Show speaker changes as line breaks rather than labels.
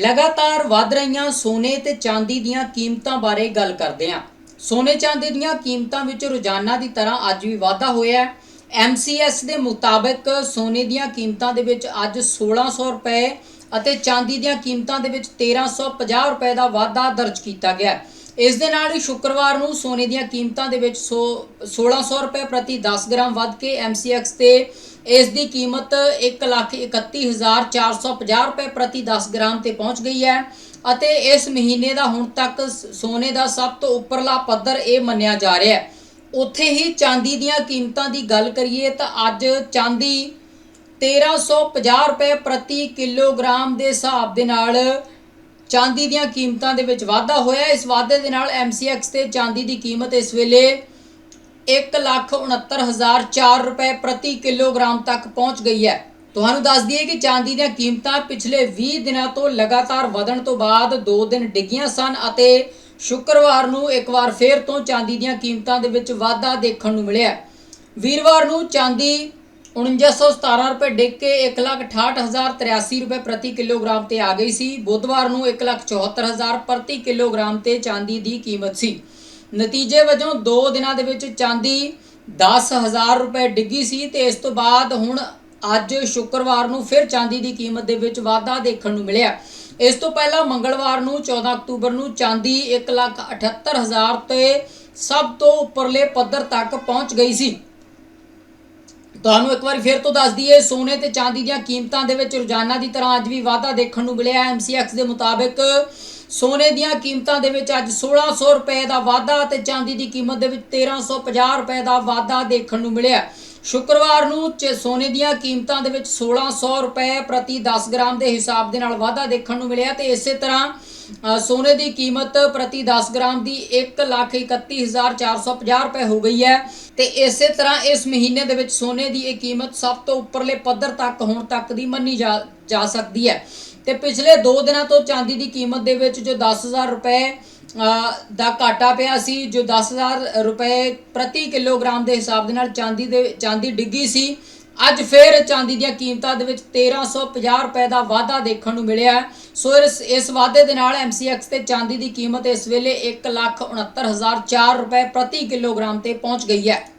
ਲਗਾਤਾਰ ਵਧ ਰਹੀਆਂ ਸੋਨੇ ਤੇ ਚਾਂਦੀ ਦੀਆਂ ਕੀਮਤਾਂ ਬਾਰੇ ਗੱਲ ਕਰਦੇ ਹਾਂ। ਸੋਨੇ ਚਾਂਦੀ ਦੀਆਂ ਕੀਮਤਾਂ ਵਿੱਚ ਰੋਜ਼ਾਨਾ ਦੀ ਤਰ੍ਹਾਂ ਅੱਜ ਵੀ ਵਾਧਾ ਹੋਇਆ ਹੈ। MCS ਦੇ ਮੁਤਾਬਕ ਸੋਨੇ ਦੀਆਂ ਕੀਮਤਾਂ ਦੇ ਵਿੱਚ ਅੱਜ 1600 ਰੁਪਏ ਅਤੇ ਚਾਂਦੀ ਦੀਆਂ ਕੀਮਤਾਂ ਦੇ ਵਿੱਚ 1350 ਰੁਪਏ ਦਾ ਵਾਧਾ ਦਰਜ ਕੀਤਾ ਗਿਆ ਇਸ ਦੇ ਨਾਲ ਹੀ ਸ਼ੁੱਕਰਵਾਰ ਨੂੰ ਸੋਨੇ ਦੀਆਂ ਕੀਮਤਾਂ ਦੇ ਵਿੱਚ ਸੌ- 1600 ਰੁਪਏ ਪ੍ਰਤੀ 10 ਗ੍ਰਾਮ ਵੱਧ ਕੇ MCX ਤੇ ਇਸ ਦੀ ਕੀਮਤ 131450 ਰੁਪਏ ਪ੍ਰਤੀ 10 ਗ੍ਰਾਮ ਤੇ ਪਹੁੰਚ ਗਈ ਹੈ ਅਤੇ ਇਸ ਮਹੀਨੇ ਦਾ ਹੁਣ ਤੱਕ ਸ- ਸੋਨੇ ਦਾ ਸਭ ਤੋਂ ਉੱਪਰਲਾ ਪੱਧਰ ਇਹ ਮੰਨਿਆ ਜਾ ਰਿਹਾ ਹੈ। ਉੱਥੇ ਹੀ ਚਾਂਦੀ ਦੀਆਂ ਕੀਮਤਾਂ ਦੀ ਗੱਲ ਕਰੀਏ ਤਾਂ ਅੱਜ ਚਾਂਦੀ 1350 ਰੁਪਏ ਪ੍ਰਤੀ ਕਿਲੋਗ੍ਰਾਮ ਦੇ ਹਿਸਾਬ ਦੇ ਨਾਲ ਚਾਂਦੀ ਦੀਆਂ ਕੀਮਤਾਂ ਦੇ ਵਿੱਚ ਵਾਧਾ ਹੋਇਆ। ਇਸ ਵਾਧੇ ਦੇ ਨਾਲ MCX ਤੇ ਚਾਂਦੀ ਦੀ ਕੀਮਤ ਇਸ ਵੇਲੇ 169004 ਰੁਪਏ ਪ੍ਰਤੀ ਕਿਲੋਗ੍ਰਾਮ ਤੱਕ ਪਹੁੰਚ ਗਈ ਹੈ। ਤੁਹਾਨੂੰ ਦੱਸ ਦਈਏ ਕਿ ਚਾਂਦੀ ਦੀਆਂ ਕੀਮਤਾਂ ਪਿਛਲੇ 20 ਦਿਨਾਂ ਤੋਂ ਲਗਾਤਾਰ ਵਧਣ ਤੋਂ ਬਾਅਦ 2 ਦਿਨ ਡਿੱਗੀਆਂ ਸਨ ਅਤੇ ਸ਼ੁੱਕਰਵਾਰ ਨੂੰ ਇੱਕ ਵਾਰ ਫੇਰ ਤੋਂ ਚਾਂਦੀ ਦੀਆਂ ਕੀਮਤਾਂ ਦੇ ਵਿੱਚ ਵਾਧਾ ਦੇਖਣ ਨੂੰ ਮਿਲਿਆ ਵੀਰਵਾਰ ਨੂੰ ਚਾਂਦੀ 4917 ਰੁਪਏ ਡਿੱਗ ਕੇ 168083 ਰੁਪਏ ਪ੍ਰਤੀ ਕਿਲੋਗ੍ਰਾਮ ਤੇ ਆ ਗਈ ਸੀ। ਬੁੱਧਵਾਰ ਨੂੰ 174000 ਪ੍ਰਤੀ ਕਿਲੋਗ੍ਰਾਮ ਤੇ ਚਾਂਦੀ ਦੀ ਕੀਮਤ ਸੀ। ਨਤੀਜੇ ਵਜੋਂ 2 ਦਿਨਾਂ ਦੇ ਵਿੱਚ ਚਾਂਦੀ 10000 ਰੁਪਏ ਡਿੱਗੀ ਸੀ ਤੇ ਇਸ ਤੋਂ ਬਾਅਦ ਹੁਣ ਅੱਜ ਸ਼ੁੱਕਰਵਾਰ ਨੂੰ ਫਿਰ ਚਾਂਦੀ ਦੀ ਕੀਮਤ ਦੇ ਵਿੱਚ ਵਾਧਾ ਦੇਖਣ ਨੂੰ ਮਿਲਿਆ। ਇਸ ਤੋਂ ਪਹਿਲਾਂ ਮੰਗਲਵਾਰ ਨੂੰ 14 ਅਕਤੂਬਰ ਨੂੰ ਚਾਂਦੀ 178000 ਤੇ ਸਭ ਤੋਂ ਉੱਪਰਲੇ ਪੱਧਰ ਤੱਕ ਪਹੁੰਚ ਗਈ ਸੀ। ਤੁਹਾਨੂੰ ਇੱਕ ਵਾਰ ਫਿਰ ਤੋਂ ਦੱਸ ਦਈਏ, ਸੋਨੇ ਤੇ ਚਾਂਦੀ ਦੀਆਂ ਕੀਮਤਾਂ ਦੇ ਵਿੱਚ ਰੋਜ਼ਾਨਾ ਦੀ ਤਰ੍ਹਾਂ ਅੱਜ ਵੀ ਵਾਧਾ ਦੇਖਣ ਨੂੰ ਮਿਲਿਆ। ਹੈ MCX ਦੇ ਮੁਤਾਬਕ ਸੋਨੇ ਦੀਆਂ ਕੀਮਤਾਂ ਦੇ ਵਿੱਚ ਅੱਜ 1600 ਰੁਪਏ ਦਾ ਵਾਧਾ ਤੇ ਚਾਂਦੀ ਦੀ ਕੀਮਤ ਦੇ ਵਿੱਚ 1350 ਰੁਪਏ ਦਾ ਵਾਧਾ ਦੇਖਣ ਨੂੰ ਮਿਲਿਆ। ਸ਼ੁੱਕਰਵਾਰ ਨੂੰ ਚ- ਸੋਨੇ ਦੀਆਂ ਕੀਮਤਾਂ ਦੇ ਵਿੱਚ 1600 ਰੁਪਏ ਪ੍ਰਤੀ 10 ਗ੍ਰਾਮ ਦੇ ਹਿਸਾਬ ਦੇ ਨਾਲ ਵਾਧਾ ਦੇਖਣ ਨੂੰ ਮਿਲਿਆ ਤੇ ਇਸੇ ਤਰ੍ਹਾਂ ਸੋਨੇ ਦੀ ਕੀਮਤ ਪ੍ਰਤੀ 10 ਗ੍ਰਾਮ ਦੀ 131450 ਰੁਪਏ ਹੋ ਗਈ ਹੈ ਤੇ ਇਸੇ ਤਰ੍ਹਾਂ ਇਸ ਮਹੀਨੇ ਦੇ ਵਿੱਚ ਸੋਨੇ ਦੀ ਇਹ ਕੀਮਤ ਸਭ ਤੋਂ ਉੱਪਰਲੇ ਪੱਧਰ ਤੱਕ ਹੁਣ ਤੱਕ ਦੀ ਮੰਨੀ ਜਾ ਜਾ ਸਕਦੀ ਹੈ। ਤੇ ਪਿਛਲੇ 2 ਦਿਨਾਂ ਤੋਂ ਚਾਂਦੀ ਦੀ ਕੀਮਤ ਦੇ ਵਿੱਚ ਜੋ 10000 ਰੁਪਏ ਦਾ ਘਾਟਾ ਪਿਆ ਸੀ, ਜੋ 10000 ਰੁਪਏ ਪ੍ਰਤੀ ਕਿਲੋਗ੍ਰਾਮ ਦੇ ਹਿਸਾਬ ਦੇ ਨਾਲ ਚਾਂਦੀ ਦੇ, ਚਾਂਦੀ ਡਿੱਗੀ ਸੀ, ਅੱਜ ਫਿਰ ਚਾਂਦੀ ਦੀਆਂ ਕੀਮਤਾਂ ਦੇ ਵਿੱਚ 1350 ਰੁਪਏ ਦਾ ਵਾਧਾ ਦੇਖਣ ਨੂੰ ਮਿਲਿਆ। ਸੋ ਇਸ ਇਸ ਵਾਧੇ ਦੇ ਨਾਲ MCX ਤੇ ਚਾਂਦੀ ਦੀ ਕੀਮਤ ਇਸ ਵੇਲੇ 169004 ਰੁਪਏ ਪ੍ਰਤੀ ਕਿਲੋਗ੍ਰਾਮ ਤੇ ਪਹੁੰਚ ਗਈ ਹੈ।